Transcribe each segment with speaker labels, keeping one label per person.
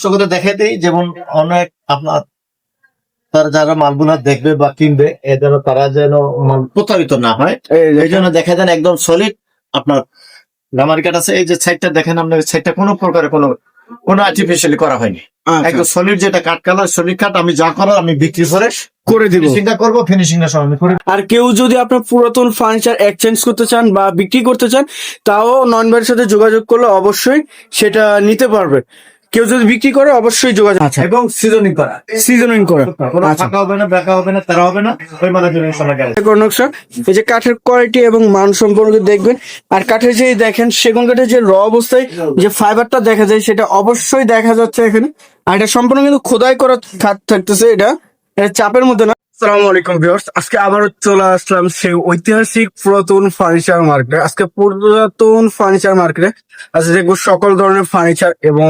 Speaker 1: কষ্ট করে দেখে দিই যেমন অনেক আপনার তার যারা মালগুলা দেখবে বা কিনবে এ যেন তারা যেন মাল প্রতারিত না হয়। এই জন্য দেখা দেন একদম সলিড আপনার গামারি কাঠ আছে এই যে সাইডটা দেখেন আপনার সাইডটা কোনো প্রকারে কোনো কোনো আর্টিফিশিয়ালি করা হয়নি।
Speaker 2: আচ্ছা,
Speaker 1: একদম সলিড যেটা কাঠ কালার সলিড কাঠ আমি যা করার আমি বিক্রি করে
Speaker 2: করে দিব।
Speaker 1: ফিনিশিংটা করব ফিনিশিংটা আমি করে
Speaker 2: আর কেউ যদি আপনার পুরাতন ফার্নিচার এক্সচেঞ্জ করতে চান বা বিক্রি করতে চান তাও নন সাথে যোগাযোগ করলে অবশ্যই সেটা নিতে পারবে। কেউ যদি বিক্রি করে অবশ্যই যোগাযোগ আচ্ছা।
Speaker 1: এবং সিজনিং করা।
Speaker 2: সিজনিং করা।
Speaker 1: কোনো
Speaker 2: আচ্ছা।
Speaker 1: ফাঁকা হবে না বেঁকা হবে না তারা হবে না ওই।
Speaker 2: এই যে কাঠের কোয়ালিটি এবং মান সম্পর্কে দেখবেন আর কাঠের যে দেখেন সেগুন কাঠের যে র অবস্থায় যে ফাইবারটা দেখা যায় সেটা অবশ্যই দেখা যাচ্ছে এখানে। আর এটা সম্পূর্ণ কিন্তু খোদাই করা থাকতেছে এটা। এটা চাপের মধ্যে না। আসসালামু আলাইকুম ভিউয়ার্স আজকে আবারও চলে আসলাম সেই ঐতিহাসিক পুরাতন ফার্নিচার মার্কেটে আজকে পুরাতন ফার্নিচার মার্কেটে আজকে দেখব সকল ধরনের ফার্নিচার এবং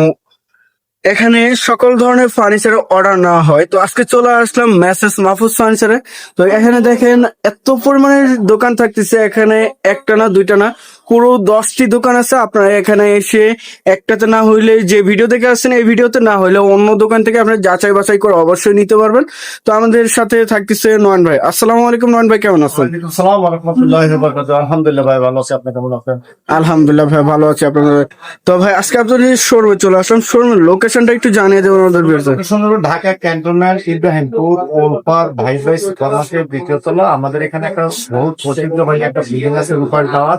Speaker 2: এখানে সকল ধরনের ফার্নিচার অর্ডার না হয়। তো আজকে চলে আসলাম মেসেজ মাহফুজ ফার্নিচারে তো এখানে দেখেন, এত পরিমাণের দোকান থাকতেছে, এখানে একটা না, দুইটা না। পুরো দশটি দোকান আছে আপনারা এখানে এসে একটাতে না হইলে যে ভিডিও দেখে আসছেন এই ভিডিওতে না হইলে অন্য দোকান থেকে আপনারা যাচাই বাছাই করে অবশ্যই নিতে পারবেন। তো আমাদের সাথে থাকতেছে নয়ন ভাই। আসসালামু আলাইকুম নয়ন ভাই কেমন আছেন।
Speaker 1: আলহামদুলিল্লাহ ভাই ভালো আছি। আপনি কেমন আছেন?
Speaker 2: আলহামদুলিল্লাহ ভাই ভালো আছি আপনাদের। তো ভাই আজকে আপনাদের শোরুমে চলে আসলাম। শোরুমের লোকেশনটা একটু জানিয়ে দেবেন আমাদের
Speaker 1: ঢাকা ক্যান্টনমেন্ট ইব্রাহিমপুর ওলপার ভাই ভাই সুপারমার্কেট দ্বিতীয় তলা। আমাদের এখানে একটা বহুত প্রসিদ্ধ ভাই একটা বিল্ডিং আছে রূপার টাওয়ার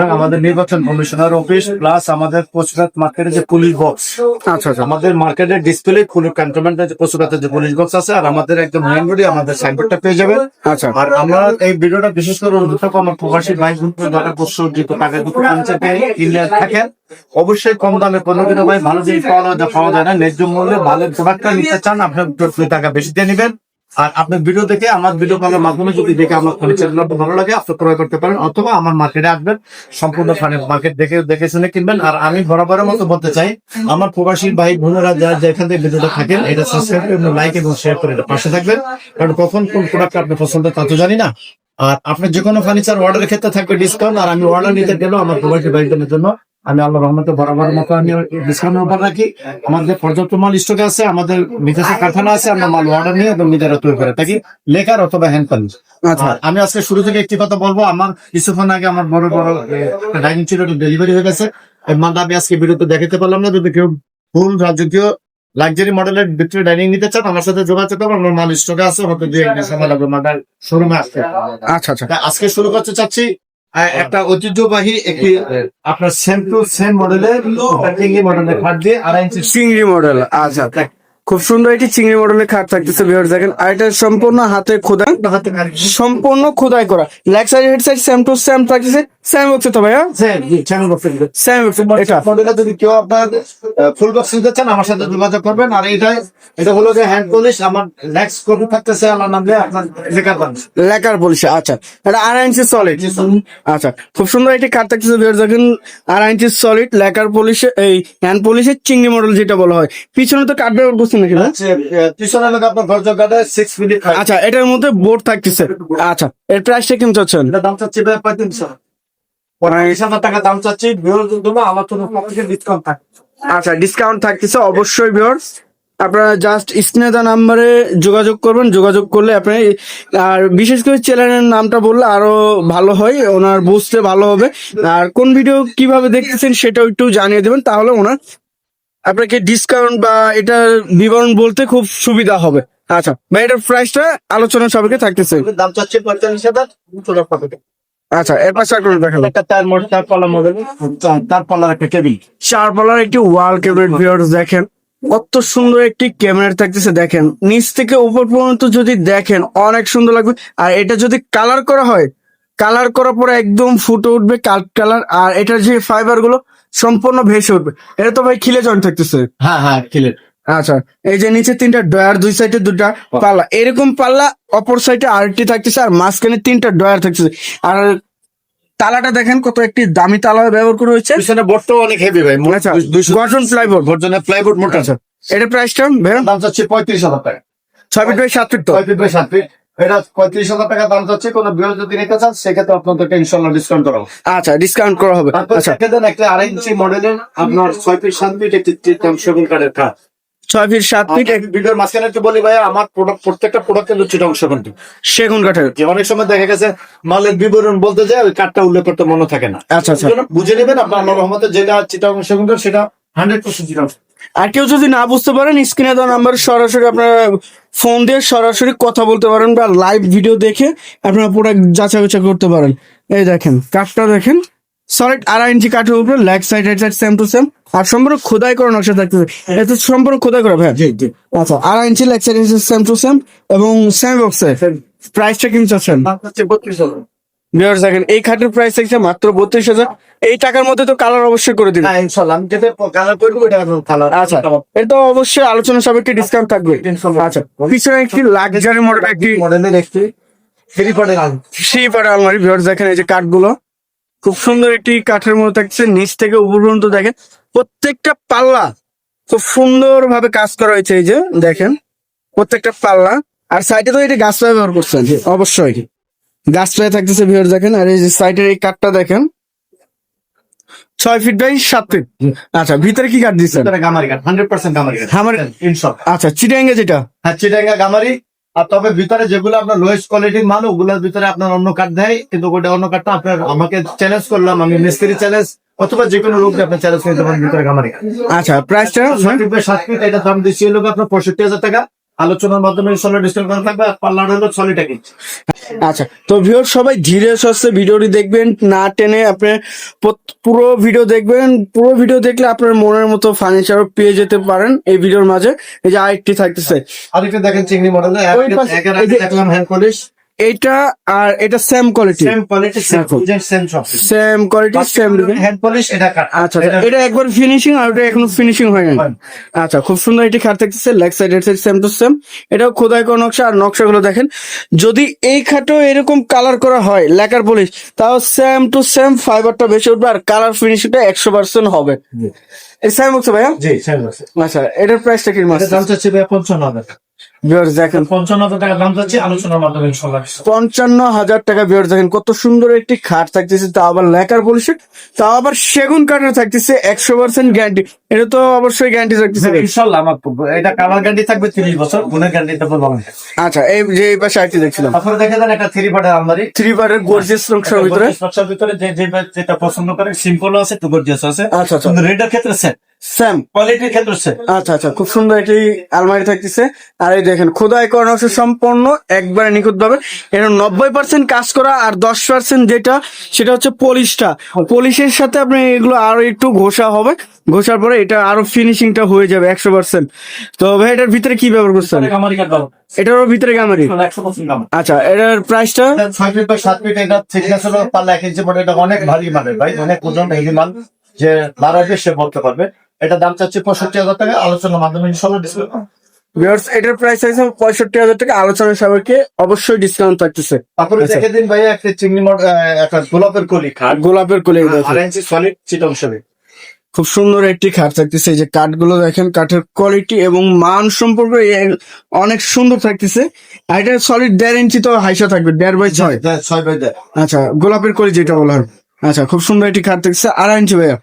Speaker 1: এবং আমাদের নির্বাচন কমিশনার অফিস প্লাস আমাদের পশুরাত মার্কেটের যে পুলিশ বক্স
Speaker 2: আচ্ছা আচ্ছা।
Speaker 1: আমাদের মার্কেটের ডিসপ্লে ফুল ক্যান্টনমেন্টের যে পশুরাতের যে পুলিশ বক্স আছে আর আমাদের একদম মেইন রোডে আমাদের সাইনবোর্ডটা পেয়ে যাবেন।
Speaker 2: আচ্ছা।
Speaker 1: আর আমরা এই ভিডিওটা বিশেষ করে অনুরোধ করব আমার প্রবাসী ভাই বোনদের যারা যেহেতু টাকা দুটো পঞ্চায়েতে কিনলে থাকেন। অবশ্যই কম দামে কোনো কিন্তু ভাই ভালো জিনিস পাওয়া যায় পাওয়া যায় না ন্যায্য মূল্যে ভালো প্রোডাক্টটা নিতে চান আপনার টাকা বেশি দিয়ে নেবেন। আর আপনার ভিডিও দেখে আমার ভিডিও কলের মাধ্যমে যদি দেখে আমার ফার্নিচারগুলো ভালো লাগে, আপনি ক্রয় করতে পারেন অথবা আমার মার্কেটে আসবেন, সম্পূর্ণ মার্কেট দেখে দেখে শুনে কিনবেন। আর আমি বরাবরের মতো বলতে চাই, আমার প্রবাসী ভাই বোনেরা যারা যেখান থেকে ভিডিওটা থাকেন, এটা সাবস্ক্রাইব করে লাইক এবং শেয়ার করে এটা পাশে থাকবেন। কারণ কখন কোন প্রোডাক্ট আপনি পছন্দ, তা তো জানি না। আর আপনার যে কোনো ফার্নিচার অর্ডারের ক্ষেত্রে থাকবে ডিসকাউন্ট আর আমি অর্ডার নিতে গেলেও আমার প্রবাসী ভাইদের জন্য আমি আল্লাহ রহমতে বরাবর মতো আমি ডিসকাউন্ট অফার রাখি। আমাদের পর্যাপ্ত মাল স্টকে আছে আমাদের নিজস্ব কারখানা আছে আমরা মাল অর্ডার নিয়ে এবং নিজেরা তৈরি করে থাকি। লেখার অথবা হ্যান্ড
Speaker 2: আচ্ছা।
Speaker 1: আমি আজকে শুরু থেকে একটি কথা বলব আমার কিছুক্ষণ আগে আমার বড় বড় ডাইনিং ছিল ডেলিভারি হয়ে গেছে। এই মালটা আমি আজকে বিরুদ্ধে দেখাতে পারলাম না যদি কেউ ফুল রাজকীয় লাক্সারি মডেলের ভিতরে ডাইনিং নিতে চান আমার সাথে যোগাযোগ করব আমার মাল স্টকে আছে হয়তো দুই একদিন সময় লাগবে মালটা শোরুমে আসতে।
Speaker 2: আচ্ছা আচ্ছা।
Speaker 1: আজকে শুরু করতে চাচ্ছি একটা ঐতিহ্যবাহী একটি আপনার সেম টু সেম মডেলের চিংড়ি মডেলের খাট দিয়ে আড়াই ইঞ্চি
Speaker 2: চিংড়ি মডেল আচ্ছা খুব সুন্দর একটি চিংড়ি মডেলের খাট থাকতেছে ভিউয়ার দেখেন আর এটা সম্পূর্ণ হাতে খোদা সম্পূর্ণ খোদাই করা। Leg side head side same to same same হচ্ছে তো ভাইয়া?
Speaker 1: বক্সে
Speaker 2: সেম হচ্ছে এটা।
Speaker 1: মডেলটা যদি কেউ আপনার ফুল বক্স নিতে চান আমার সাথে যোগাযোগ করবেন। আর এটা এটা হলো যে হ্যান্ড পলিশ আমার কপি থাকতেছে আমার নাম দিয়ে আপনার লেখার পান
Speaker 2: লেকার বলছে আচ্ছা। এটা আড়াই ইঞ্চি সলিড আচ্ছা খুব সুন্দর একটি কাঠ থাকতেছে ভিউয়ার দেখেন আড়াই ইঞ্চি সলিড লেকার পলিশে এই হ্যান্ড পলিশের চিংড়ি মডেল যেটা বলা হয়। পিছনে তো কাঠ ব্যবহার করছেন নাকি ভাই?
Speaker 1: পিছনে আপনার ঘর সিক্স মিনিট
Speaker 2: আচ্ছা এটার মধ্যে বোর্ড থাকতেছে। আচ্ছা এর প্রাইসটা কেমন চাচ্ছেন
Speaker 1: দাম চাচ্ছি হাজার টাকা দাম চাচ্ছি আমার ডিসকাউন্ট থাকে
Speaker 2: আচ্ছা ডিসকাউন্ট থাকতেছে অবশ্যই ভিউয়ার্স আপনারা জাস্ট স্নেদা নাম্বারে যোগাযোগ করবেন যোগাযোগ করলে আপনি আর বিশেষ করে চ্যানেলের নামটা বললে আরও ভালো হয় ওনার বুঝতে ভালো হবে। আর কোন ভিডিও কীভাবে দেখতেছেন সেটাও একটু জানিয়ে দেবেন তাহলে ওনার আপনাকে ডিসকাউন্ট বা এটার বিবরণ বলতে খুব সুবিধা হবে। আচ্ছা বা এটার প্রাইসটা আলোচনা সবাইকে থাকতেছে।
Speaker 1: দাম চাচ্ছি পঁয়তাল্লিশ হাজার দুশো টাকা।
Speaker 2: আচ্ছা এর পাশে আর দেখাবো
Speaker 1: একটা পাল্লা মডেল তার পাল্লার একটা কেবিল
Speaker 2: চার পাল্লার একটি ওয়াল ক্যাবিনেট ভিউয়ার্স দেখেন কত সুন্দর একটি ক্যামেরা থাকতেছে দেখেন। নিচ থেকে উপর পর্যন্ত যদি দেখেন অনেক সুন্দর লাগবে। আর এটা যদি কালার করা হয় কালার করার পরে একদম ফুটে উঠবে কাল কালার আর এটার যে ফাইবারগুলো সম্পূর্ণ ভেসে উঠবে। এটা তো ভাই খিলে জয়েন্ট থাকতেছে।
Speaker 1: হ্যাঁ হ্যাঁ কিলের
Speaker 2: আচ্ছা এই যে নিচে তিনটা ডয়ার দুই সাইডে দুটা পাল্লা এরকম পাল্লা অপর সাইডে আরেকটি থাকতেছে আর মাঝখানে তিনটা ডয়ার থাকতেছে আর তালাটা দেখেন কত একটি দামি তালা ব্যবহার করা হয়েছে
Speaker 1: পিছনে বোর্ডটাও অনেক হেভি ভাই
Speaker 2: আচ্ছা গঠন প্লাইবোর্ড
Speaker 1: গর্জনের প্লাইবোর্ড মোটা আছে
Speaker 2: এটা প্রাইসটা ভাইয়া
Speaker 1: দাম চাচ্ছি পঁয়ত্রিশ হাজার টাকা
Speaker 2: ছয় ফিট বাই সাত ফিট তো
Speaker 1: ছয় ফিট বাই সাত ফিট এটা পঁয়ত্রিশ হাজার টাকা দাম চাচ্ছি কোনো বিরোধ যদি নিতে চান সেক্ষেত্রে আপনাদেরকে ইনশাল্লাহ ডিসকাউন্ট করা হবে
Speaker 2: আচ্ছা ডিসকাউন্ট করা হবে আচ্ছা
Speaker 1: একটা আড়াই ইঞ্চি মডেলের আপনার ছয় ফিট সাত ফিট একটি সেগুন কাঠের কাঠ
Speaker 2: ছয় ফিট সাত ফিট
Speaker 1: ভিডিওর মাঝখানে একটু বলি ভাই আমার প্রোডাক্ট প্রত্যেকটা সেগুন
Speaker 2: সেগুন কাঠের।
Speaker 1: যে অনেক সময় দেখা গেছে মালের বিবরণ বলতে যায় ওই কার্ডটা উল্লেখ করতে মনে থাকে না।
Speaker 2: আচ্ছা আচ্ছা।
Speaker 1: বুঝে নেবেন আপনার আল্লাহ রহমতে যেটা চিটাং সেগুন সেটা হান্ড্রেড পার্সেন্ট চিটাং
Speaker 2: আর কেউ যদি না বুঝতে পারেন স্ক্রিনে দেওয়া নাম্বার সরাসরি আপনারা ফোন দিয়ে সরাসরি কথা বলতে পারেন বা লাইভ ভিডিও দেখে আপনারা প্রোডাক্ট যাচাই বাছাই করতে পারেন। এই দেখেন কাঠটা দেখেন। সলিড আড়াই ইঞ্চি কাঠের উপরে leg side right side same to same আর সম্পূর্ণ খোদাই করা নকশা থাকতেছে। এটা সম্পূর্ণ খোদাই করা ভাই
Speaker 1: জি জি।
Speaker 2: আচ্ছা আড়াই ইঞ্চি leg side same to same এবং সেম বক্সে প্রাইসটা কিন্তু চাচ্ছেন?
Speaker 1: বত্রিশ হাজার।
Speaker 2: ভিউয়ার্স দেখেন এই খাটের প্রাইস থাকছে মাত্র বত্রিশ হাজার। এই টাকার মধ্যে তো কালার অবশ্যই করে দিবেন।
Speaker 1: হ্যাঁ
Speaker 2: আচ্ছা এটা তো অবশ্যই আলোচনা সাপেক্ষে ডিসকাউন্ট থাকবে। আচ্ছা পিছনে একটি লাক্সারি মডেল একটি
Speaker 1: মডেলের একটি থ্রি
Speaker 2: সেই পাড়া আলমারি ভিউয়ার্স দেখেন এই যে কাঠগুলো। খুব সুন্দর একটি কাঠের মতো থাকছে। নিচ থেকে উপর পর্যন্ত দেখেন প্রত্যেকটা পাল্লা খুব সুন্দর ভাবে কাজ করা হয়েছে এই যে দেখেন প্রত্যেকটা পাল্লা। আর সাইডে তো এটা গাছ পায়ে ব্যবহার করছেন? অবশ্যই। গাছ পায়ে থাকতেছে ভিউয়ার্স দেখেন। আর এই যে সাইডের এই কাঠটা দেখেন ছয় ফিট বাই সাত ফিট আচ্ছা ভিতরে কি কাঠ দিচ্ছেন?
Speaker 1: গামারি কাঠ হান্ড্রেড পার্সেন্ট গামারি কাঠ।
Speaker 2: আচ্ছা চিটাঙ্গে যেটা?
Speaker 1: হ্যাঁ চিটাঙ্গা গামারি আর তবে ভিতরে যেগুলো আপনার লোয়েস্ট কোয়ালিটির মাল ওগুলোর ভিতরে আপনার অন্য কার্ড দেয় কিন্তু ওটা অন্য কার্ডটা আপনার আমাকে চ্যালেঞ্জ করলাম আমি মিস্ত্রি চ্যালেঞ্জ অথবা যে কোনো রোগ আপনি চ্যালেঞ্জ করতে পারেন ভিতরে আমার
Speaker 2: আচ্ছা প্রাইসটা
Speaker 1: সাত ফিট এটা দাম দিচ্ছি হলো আপনার পঁয়ষট্টি হাজার টাকা। আলোচনার মাধ্যমে সলিড ডিসকাউন্ট করা থাকবে আর পাল্লার হলো টাকা
Speaker 2: আচ্ছা তো ভিউর সবাই ধীরে সস্তে ভিডিওটি দেখবেন না টেনে আপনি পুরো ভিডিও দেখবেন পুরো ভিডিও দেখলে আপনার মনের মতো ফার্নিচার পেয়ে যেতে পারেন এই ভিডিওর মাঝে। এই যে আরেকটি থাকতেছে।
Speaker 1: আরেকটা দেখেন চিংড়ি মডেল দেখলাম হ্যান্ড পলিশ
Speaker 2: এইটা আর এটা same quality
Speaker 1: same quality same same
Speaker 2: quality same
Speaker 1: hand polish এটা
Speaker 2: আচ্ছা আচ্ছা, এটা একবার ফিনিশিং আর এটা এখনও ফিনিশিং হয়নি
Speaker 1: হয়নি।
Speaker 2: আচ্ছা খুব সুন্দর এটি খাট থাকতেছে leg side side same to same এটাও খোদাই করা নকশা। আর নকশাগুলো দেখেন যদি এই খাটও এরকম কালার করা হয় লেকার পলিশ তাও সেম টু সেম ফাইবারটা বেশি উঠবে আর কালার ফিনিশিংটা একশো পার্সেন্ট হবে। এই সেম হচ্ছে ভাইয়া?
Speaker 1: জি সেম
Speaker 2: আচ্ছা এটার প্রাইসটা কি মাস?
Speaker 1: এটা দাম চাচ্ছি ভাই পঞ্চান্ন হাজার পঞ্চান্ন হাজার টাকা
Speaker 2: দেখেন কত সুন্দর একটি খাট থাকতেছে তাও আবার লেকার পলিশের তাও আবার সেগুন কাঠের থাকতেছে একশো পার্সেন্ট গ্যারান্টি এটা তো অবশ্যই গ্যারান্টি থাকতেছে।
Speaker 1: ইনশাল্লাহ আমার এটা কালার গ্যান্ডি থাকবে তিরিশ বছর গুণের থাকবে বারো
Speaker 2: আচ্ছা এই যে এই পাশে আরেকটি দেখছিলাম।
Speaker 1: তারপরে দেখে দেন একটা থ্রি পার্টের আলমারি।
Speaker 2: থ্রি পার্টের গর্জিয়াস নকশার ভিতরে।
Speaker 1: নকশার ভিতরে যে যেটা পছন্দ করে সিম্পল আছে একটু গর্জিয়াস আছে।
Speaker 2: আচ্ছা আচ্ছা।
Speaker 1: রেডের ক্ষেত্রে সেট
Speaker 2: স্যাম
Speaker 1: কোয়ালিটির ক্ষেত্রে
Speaker 2: আচ্ছা আচ্ছা খুব সুন্দর একটি আলমারি থাকতেছে। আর এই দেখেন খোদাই করা নকশা সম্পূর্ণ একবারে নিখুঁত ভাবে। এটা নব্বই পার্সেন্ট কাজ করা আর দশ পার্সেন্ট যেটা সেটা হচ্ছে পলিশটা। পলিশের সাথে আপনি এগুলো আরও একটু ঘষা হবে। ঘষার পরে এটা আরও ফিনিশিংটা হয়ে যাবে একশো পার্সেন্ট তো ভাই এটার ভিতরে কি ব্যবহার করছেন? এটারও ভিতরে গামারি? আচ্ছা এটার প্রাইসটা
Speaker 1: ছয় ফিট বা সাত ফিট এটা থিকনেস হলো পাল্লা এক ইঞ্চি এটা অনেক ভারী মানের ভাই। অনেক ওজন হেভি মাল যে দাঁড়াবে সে বলতে পারবে। এটা দাম চাচ্ছে পঁয়ষট্টি হাজার টাকা আলোচনার মাধ্যমে ইনশাল্লাহ ডিসকাউন্ট
Speaker 2: ভিউয়ার্স এটার প্রাইস আছে পঁয়ষট্টি হাজার টাকা আলোচনা সাপেক্ষে অবশ্যই ডিসকাউন্ট থাকতেছে।
Speaker 1: তারপরে
Speaker 2: আচ্ছা।
Speaker 1: দেখে দিন ভাই একটা চিংড়ি একটা গোলাপের কলি খাট।
Speaker 2: গোলাপের কোলে
Speaker 1: ইঞ্চি সলিড চিট অংশে
Speaker 2: খুব সুন্দর একটি খাট থাকতেছে। এই যে কাঠগুলো দেখেন কাঠের কোয়ালিটি এবং মান সম্পর্কে অনেক সুন্দর থাকতেছে। আর এটা সলিড দেড় ইঞ্চি তো হাইসা থাকবে দেড় বাই ছয়।
Speaker 1: ছয় বাই দেড়।
Speaker 2: আচ্ছা গোলাপের কলি যেটা বলার। আচ্ছা খুব সুন্দর একটি খাট থাকতেছে। আড়াই ইঞ্চি ভাইয়া।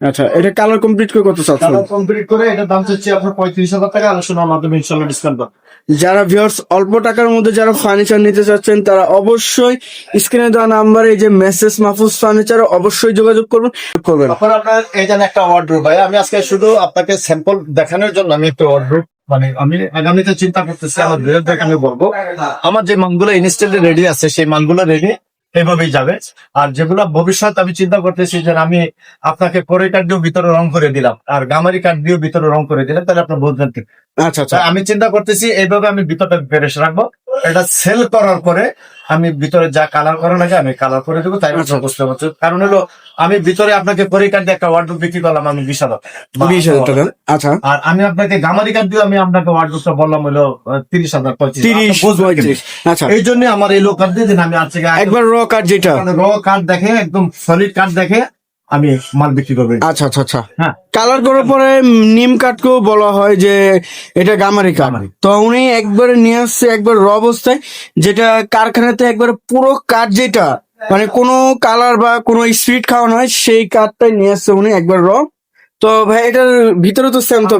Speaker 2: আচ্ছা এটা কালার কমপ্লিট করে কত চাচ্ছেন?
Speaker 1: কালার কমপ্লিট করে এটা দাম চাচ্ছে আপনার পঁয়ত্রিশ হাজার টাকা আলোচনার মাধ্যমে ইনশাল্লাহ ডিসকাউন্ট পাবেন
Speaker 2: যারা ভিউয়ার্স অল্প টাকার মধ্যে যারা ফার্নিচার নিতে চাচ্ছেন তারা অবশ্যই স্ক্রিনে দেওয়া নাম্বারে এই যে মেসেজ মাহফুজ ফার্নিচার অবশ্যই যোগাযোগ করবেন করবেন।
Speaker 1: তারপর আপনার এই যেন একটা ওয়ার্ড্রোব ভাই। আমি আজকে শুধু আপনাকে স্যাম্পল দেখানোর জন্য আমি একটা ওয়ার্ড্রোব মানে আমি আগামীতে চিন্তা করতেছি আমার বৃহৎ আমি বলব। আমার যে মানগুলো ইনস্ট্যান্টলি রেডি আছে সেই মানগুলো রেডি এভাবেই যাবে। আর যেগুলো ভবিষ্যৎ আমি চিন্তা করতেছি যে আমি আপনাকে করে কাঠ দিয়েও ভিতরে রং করে দিলাম আর গামারি কাঠ দিয়েও ভিতরে রং করে দিলাম তাহলে আপনার বুঝবেন
Speaker 2: আচ্ছা আচ্ছা।
Speaker 1: আমি চিন্তা করতেছি এইভাবে আমি ভিতরটা ফেরেস রাখব। এটা সেল করার পরে আমি ভিতরে যা কালার করা লাগে আমি কালার করে দেবো তাই
Speaker 2: আচ্ছা।
Speaker 1: বুঝতে পারছি কারণ হলো আমি ভিতরে আপনাকে পরিকার দিয়ে একটা ওয়ার্ডরোব বিক্রি করলাম আমি বিশ হাজার।
Speaker 2: বিশ হাজার টাকা। আচ্ছা।
Speaker 1: আর আমি আপনাকে গামারি কাঠ দিয়ে আমি আপনাকে ওয়ার্ডরোবটা বললাম হলো তিরিশ হাজার পঁয়ত্রিশ
Speaker 2: তিরিশ? পঁয়ত্রিশ। আচ্ছা।
Speaker 1: এই জন্য আমার এই লোক কাঠ দিয়ে দিন আমি আজকে
Speaker 2: একবার র কাঠ যেটা।
Speaker 1: র কাঠ দেখে একদম সলিড কাঠ দেখে আমি মাল বিক্রি করব।
Speaker 2: আচ্ছা আচ্ছা আচ্ছা।
Speaker 1: হ্যাঁ।
Speaker 2: কালার করার পরে নিম কাঠকেও বলা হয় যে এটা গামারি কাঠ। তো উনি একবারে নিয়ে আসছে একবার র অবস্থায় যেটা কারখানাতে একবার পুরো কাঠ যেটা মানে কোনো কালার বা কোনো স্পিড খাওয়ানো হয় সেই কাঠটাই নিয়ে আসছে উনি একবার র। তো ভাই এটার ভিতরে তো সেম তো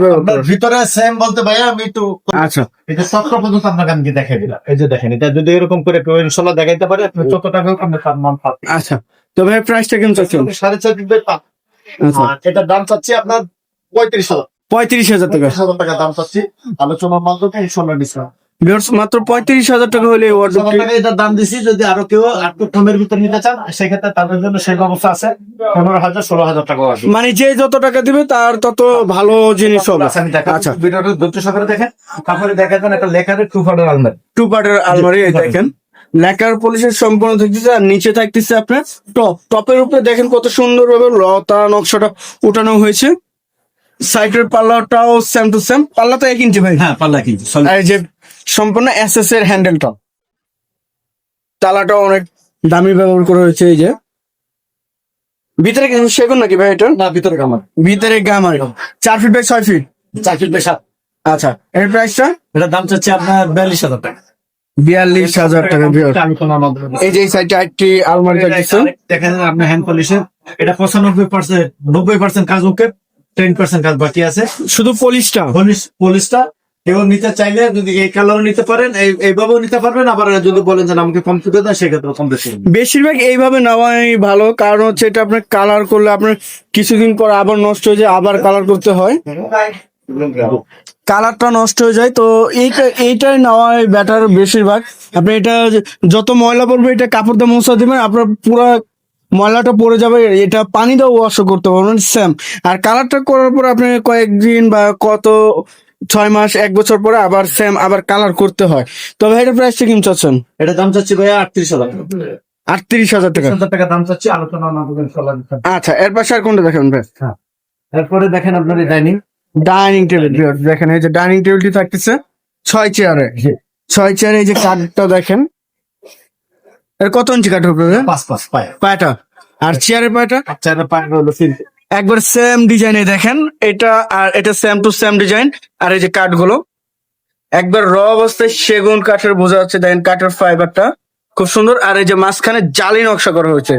Speaker 1: ভিতরে সেম বলতে ভাইয়া আমি একটু
Speaker 2: আচ্ছা।
Speaker 1: এটা চক্র পর্যন্ত আপনাকে আমি দেখাই দিলাম। এই যে দেখেন এটা যদি এরকম করে কেউ ইনশাল্লাহ দেখাইতে পারে আপনি চোদ্দ টাকা আপনি তার মান
Speaker 2: আচ্ছা। তো ভাই প্রাইসটা কেমন চাচ্ছেন?
Speaker 1: সাড়ে চার দিন
Speaker 2: আচ্ছা।
Speaker 1: এটার দাম চাচ্ছি আপনার পঁয়ত্রিশ হাজার।
Speaker 2: পঁয়ত্রিশ হাজার টাকা।
Speaker 1: হাজার টাকা দাম চাচ্ছি। আলোচনার মাধ্যমে ইনশাল্লাহ
Speaker 2: মাত্র পঁয়ত্রিশ হাজার টাকা হলে
Speaker 1: এটার দাম দিছি যদি আরও কেউ কমের ভিতর নিতে চান সেক্ষেত্রে তাদের জন্য সেই ব্যবস্থা আছে। পনেরো হাজার ষোলো হাজার টাকা
Speaker 2: মানে যে যত টাকা দিবে তার তত ভালো জিনিস হবে।
Speaker 1: আচ্ছা।
Speaker 2: আচ্ছা।
Speaker 1: ভিডিওটা ধৈর্য সহকারে দেখেন। তারপরে দেখা যান একটা লেখারে টু ফাটার আলমারি
Speaker 2: টু পার্টের আলমারি দেখেন। লেকার পলিশের সম্পূর্ণ থাকতেছে আর নিচে থাকতেছে আপনার টপ। টপের উপরে দেখেন কত সুন্দর ভাবে লতা নকশাটা উঠানো হয়েছে। সাইডের পাল্লাটাও সেম টু সেম পাল্লা তো এক ইঞ্চি ভাই।
Speaker 1: হ্যাঁ পাল্লা কিন্তু
Speaker 2: আর যে সম্পূর্ণ এসএস এর হ্যান্ডেলটা তালাটা অনেক দামি ব্যবহার করা হয়েছে এই যে। ভিতরে কি সেগুন নাকি ভাই এটা?
Speaker 1: না ভিতরে গামার।
Speaker 2: ভিতরে গামার। চার ফিট বাই ছয় ফিট
Speaker 1: চার ফিট বাই সাত।
Speaker 2: আচ্ছা এর প্রাইসটা
Speaker 1: এটার দাম চাচ্ছে আপনার বিয়াল্লিশ হাজার টাকা।
Speaker 2: বিয়াল্লিশ হাজার টাকা এই যে এই সাইডে একটি আলমারি
Speaker 1: দেখেন আপনার হ্যান্ড পলিশের এটা পঁচানব্বই পার্সেন্ট নব্বই পার্সেন্ট কাজ ওকে টেন পার্সেন্ট কাজ বাকি আছে।
Speaker 2: শুধু পলিশটা
Speaker 1: পলিশ পলিশটা কেউ নিতে চাইলে যদি এই কালারও নিতে পারেন এইভাবেও নিতে পারবেন আবার যদি বলেন যে আমাকে কম চুকে দেন সেক্ষেত্রে কম বেশি
Speaker 2: বেশিরভাগ এইভাবে নেওয়াই ভালো কারণ হচ্ছে এটা আপনার কালার করলে আপনার কিছুদিন পর আবার নষ্ট হয়ে যায় আবার কালার করতে হয়। কালারটা নষ্ট হয়ে যায় তো এইটা এইটাই নেওয়াই বেটার বেশিরভাগ। আপনি এটা যত ময়লা পড়বে এটা কাপড় দিয়ে মোছা দিবেন আপনার পুরো ময়লাটা পড়ে যাবে এটা পানি দিয়ে ওয়াশ করতে পারবেন সেম আর কালারটা করার পর আপনি কয়েকদিন বা কত ছয় মাস এক বছর পরে আবার সেম আবার কালার করতে হয়। তবে এটা প্রাইসটা কিম চাচ্ছেন?
Speaker 1: এটা দাম চাচ্ছি ভাইয়া আটত্রিশ হাজার
Speaker 2: আটত্রিশ হাজার টাকা।
Speaker 1: টাকা দাম চাচ্ছি আলোচনা না
Speaker 2: আচ্ছা এর পাশে আর কোনটা দেখেন ভাই?
Speaker 1: এরপরে দেখেন আপনার এই ডাইনিং
Speaker 2: ডাইনিং টেবিল দেখেন এই যে ডাইনিং টেবিলটি থাকতেছে ছয় চেয়ারে ছয় চেয়ারে এই যে কাঠটা দেখেন। এর কত ইঞ্চি কাঠ হবে?
Speaker 1: পাঁচ পাঁচ পায়
Speaker 2: পায়টা। আর চেয়ারের পায়টা?
Speaker 1: চারের পায় হলো
Speaker 2: একবার সেম ডিজাইনে দেখেন এটা আর এটা সেম টু সেম ডিজাইন আর এই যে কাঠগুলো। একবার র অবস্থায় সেগুন কাঠের বোঝা যাচ্ছে দেখেন কাঠের ফাইবারটা খুব সুন্দর। আর এই যে মাঝখানে জালি নকশা করা হয়েছে।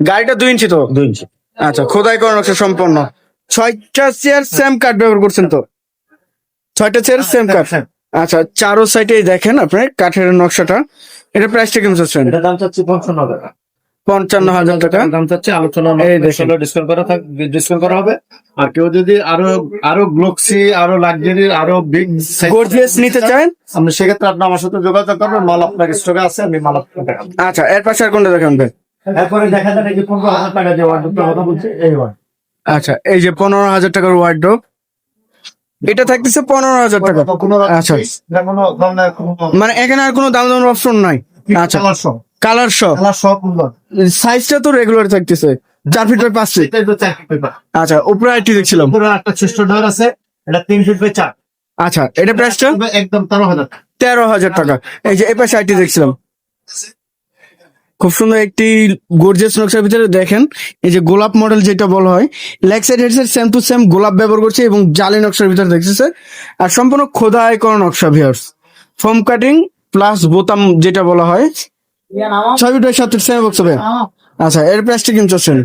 Speaker 2: গাড়িটা দুই ইঞ্চি তো?
Speaker 1: দুই ইঞ্চি।
Speaker 2: আচ্ছা খোদাই করা নকশা সম্পূর্ণ ছয়টা চেয়ার সেম কাঠ ব্যবহার করছেন তো? ছয়টা চেয়ার সেম কাঠ আচ্ছা চারো সাইডে দেখেন আপনি কাঠের নকশাটা। এটা প্রাইসটা কেমন চাচ্ছেন?
Speaker 1: এটা দাম চাচ্ছি পঞ্চান্ন টাকা।
Speaker 2: পঞ্চান্ন হাজার টাকা।
Speaker 1: দাম চাচ্ছি আলোচনা ডিসকাউন্ট করা থাক ডিসকাউন্ট করা হবে। আর কেউ যদি আরও আরও গ্লোক্সি আরও লাক্সারি আরও বিগ
Speaker 2: গর্জিয়াস নিতে চান
Speaker 1: আপনি সেক্ষেত্রে আপনি আমার সাথে যোগাযোগ করবেন। মাল আপনার স্টকে আছে আমি মাল আপনাকে
Speaker 2: আচ্ছা এর পাশে আর কোনটা দেখান
Speaker 1: এরপরে দেখা যায় যে পনেরো হাজার টাকা যে কথা বলছি এই ওয়ার্ড
Speaker 2: আচ্ছা এই যে পনেরো হাজার টাকার ওয়ার্ড্রোপ এটা থাকতেছে পনেরো হাজার টাকা। আচ্ছা। মানে এখানে আর কোনো দাম দাম অপশন নাই আচ্ছা।
Speaker 1: কালার সব
Speaker 2: সাইজটা তো রেগুলার থাকতেছে। চার ফিট বাই পাঁচ। ফিট আচ্ছা উপরে আইটি দেখছিলাম।
Speaker 1: একটা চেস্ট ডোর আছে এটা তিন ফিট বাই চার।
Speaker 2: আচ্ছা এটা প্রাইসটা
Speaker 1: একদম তেরো হাজার টাকা।
Speaker 2: তেরো হাজার টাকা। এই যে এপাশে আইটি দেখছিলাম। খুব সুন্দর একটি গর্জিয়াস নকশার ভিতরে দেখেন এই যে গোলাপ মডেল যেটা বলা হয় leg side head side same to same গোলাপ ব্যবহার করছে এবং জালি নকশার ভিতরে দেখতেছে আর সম্পূর্ণ খোদাই করা নকশা ভিউয়ার্স ফোম কাটিং প্লাস বোতাম যেটা বলা হয়। ছবিটা সাথে সেম বক্স হবে। আচ্ছা এর প্রাইসটা কেমন চাচ্ছেন?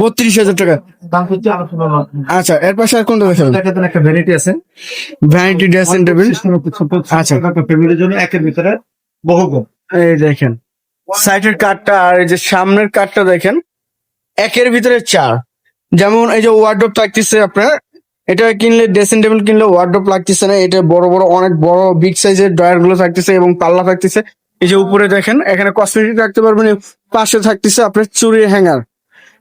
Speaker 1: বত্রিশ হাজার।
Speaker 2: টাকা। আচ্ছা এর পাশে আর কোনটা দেখেন
Speaker 1: একটা ভ্যারাইটি আছে।
Speaker 2: ভ্যানিটি ড্রেসিং টেবিল
Speaker 1: আচ্ছা। ফ্যামিলির জন্য একের ভিতরে বহুগুণ।
Speaker 2: এই দেখেন। সাইডের কাঠটা আর এই যে সামনের কাঠটা দেখেন, একের ভিতরে চার। যেমন এই যে ওয়ার্ড্রপ থাকতেছে আপনার, এটা কিনলে ড্রেসিং টেবিল কিনলে ওয়ার্ড্রপ লাগতেছে না, এটা বড় বড়, অনেক বড় বিগ সাইজের ড্রয়ারগুলো থাকতেছে এবং পাল্লা থাকতেছে। এই যে উপরে দেখেন, এখানে কসমেটিক রাখতে পারবেন পাশে থাকতেছে আপনার চুরির হ্যাঙ্গার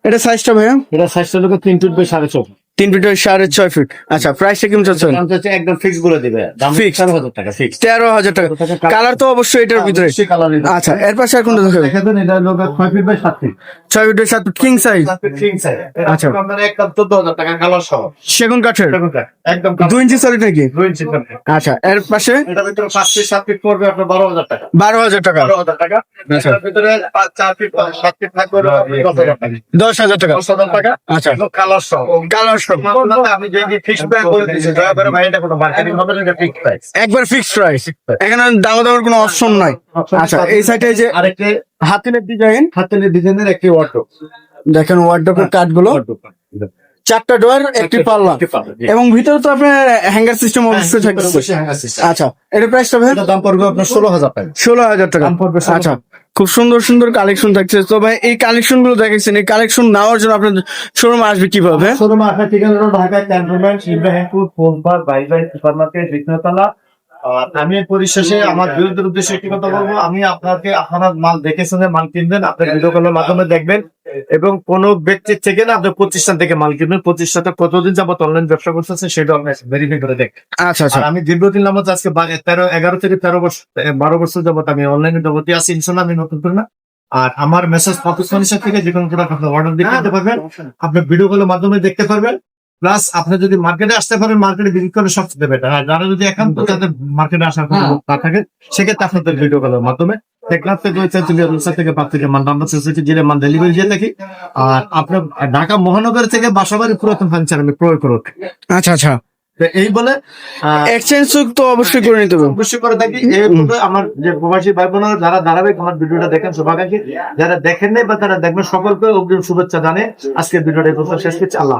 Speaker 2: এটা সাইজটা ভাইয়া?
Speaker 1: এটা সাইজটা তিন ফিট বাই সাড়ে চোখ
Speaker 2: তিন ফিট সাড়ে ছয় ফিট। আচ্ছা প্রাইসটা কেমন
Speaker 1: চাচ্ছে একদম ফিক্স বলে দিবে। টাকা ফিক্স
Speaker 2: তেরো হাজার টাকা। কালার তো অবশ্যই এটার ভিতরে। আচ্ছা এর পাশে আর কোনটা দেখাবেন?
Speaker 1: এটা লোক ছয় ফিট বাই সাত ফিট।
Speaker 2: ছয় ফিট বাই সাত king size
Speaker 1: feet king size
Speaker 2: আচ্ছা।
Speaker 1: একদম চোদ্দ হাজার টাকা কালার সহ।
Speaker 2: সেগুন কাঠের?
Speaker 1: একদম
Speaker 2: দুই ইঞ্চি সলিড নাকি?
Speaker 1: দুই ইঞ্চি
Speaker 2: আচ্ছা এর পাশে?
Speaker 1: এটা ভিতরে পাঁচ ফিট সাত ফিট পড়বে আপনার বারো হাজার টাকা।
Speaker 2: বারো হাজার টাকা।
Speaker 1: বারো হাজার টাকা। এটার ভিতরে চার ফিট সাত ফিট থাকবে হলো আপনার দশ হাজার টাকা।
Speaker 2: দশ হাজার টাকা।
Speaker 1: দশ হাজার টাকা
Speaker 2: আচ্ছা
Speaker 1: কালার সহ।
Speaker 2: কালার
Speaker 1: আমি ফিক্স প্রাইস হবে
Speaker 2: একবার এখানে দাম দামের কোনো অপশন নাই। আচ্ছা এই সাইডে যে
Speaker 1: আরেকটি
Speaker 2: হাতিনের ডিজাইন
Speaker 1: হাতের ডিজাইনের একটি ওয়ার্ডরোব
Speaker 2: দেখেন ওয়ার্ড্রপের কাঠগুলো চারটা ডোয়ার একটি পাল্লা এবং ভিতরে তো আপনার হ্যাঙ্গার সিস্টেম অবশ্যই থাকবে। আচ্ছা এটা প্রাইসটা ভাই?
Speaker 1: দাম পড়বে আপনার ষোলো হাজার টাকা।
Speaker 2: ষোলো হাজার টাকা।
Speaker 1: দাম পড়বে 16,000
Speaker 2: আচ্ছা খুব সুন্দর সুন্দর কালেকশন থাকছে। তো ভাই, এই কালেকশনগুলো দেখেছেন? এই কালেকশন নেওয়ার জন্য আপনার শোরুম আসবে কীভাবে
Speaker 1: শোরুম আসার ঠিকানা ঢাকায় cantonment Ibrahimpur park by by super market বিঘ্নতলা আর আমি পরিশেষে আমার বিরুদ্ধের উদ্দেশ্যে একটি কথা বলব। আমি আপনাকে আপনার মাল দেখে শুনে মাল কিনবেন আপনার ভিডিও কলের মাধ্যমে দেখবেন। এবং কোন ব্যক্তির থেকে না আপনার প্রতিষ্ঠান থেকে মাল কিনবেন। প্রতিষ্ঠানটা কতদিন যাবত অনলাইন ব্যবসা করতেছে সেটা আপনি ভেরিফাই করে দেখ
Speaker 2: আচ্ছা আচ্ছা।
Speaker 1: আমি দীর্ঘদিন নামত আজকে তেরো এগারো থেকে তেরো বছর বারো বছর যাবত আমি অনলাইনে জগতে আছি ইনশাল্লাহ আমি নতুন করে না। আর আমার মেসেজ পাকিস্তানি থেকে যে কোনো প্রোডাক্ট আপনি অর্ডার দিয়ে কিনতে পারবেন। আপনি ভিডিও কলের মাধ্যমে দেখতে পারবেন। প্লাস আপনি যদি মার্কেটে আসতে পারেন মার্কেটে বিক্রি করলে সবচেয়ে বেটার আর যারা যদি একান্ত তাদের মার্কেটে আসার কোনো না থাকে সেক্ষেত্রে আপনাদের ভিডিও কলের মাধ্যমে টেকনাফ থেকে তেঁতুলিয়া রুলসা থেকে পাপ থেকে মান আমরা সোসাইটি জেলে মান ডেলিভারি দিয়ে থাকি। আর আপনার ঢাকা মহানগর থেকে বাসাবাড়ি পুরাতন ফার্নিচার আমি প্রয়োগ করো
Speaker 2: আচ্ছা আচ্ছা।
Speaker 1: এই বলে
Speaker 2: এক্সচেঞ্জ তো অবশ্যই করে নিতে হবে।
Speaker 1: অবশ্যই করে থাকি। আমার যে প্রবাসী ভাই বোনেরা যারা ধারাবাহিক আমার ভিডিওটা দেখেন শুভাকাঙ্ক্ষী যারা দেখেন নাই বা তারা দেখবেন সকলকে অগ্রিম শুভেচ্ছা জানে আজকে ভিডিওটা শেষ করছি। আল্লাহ।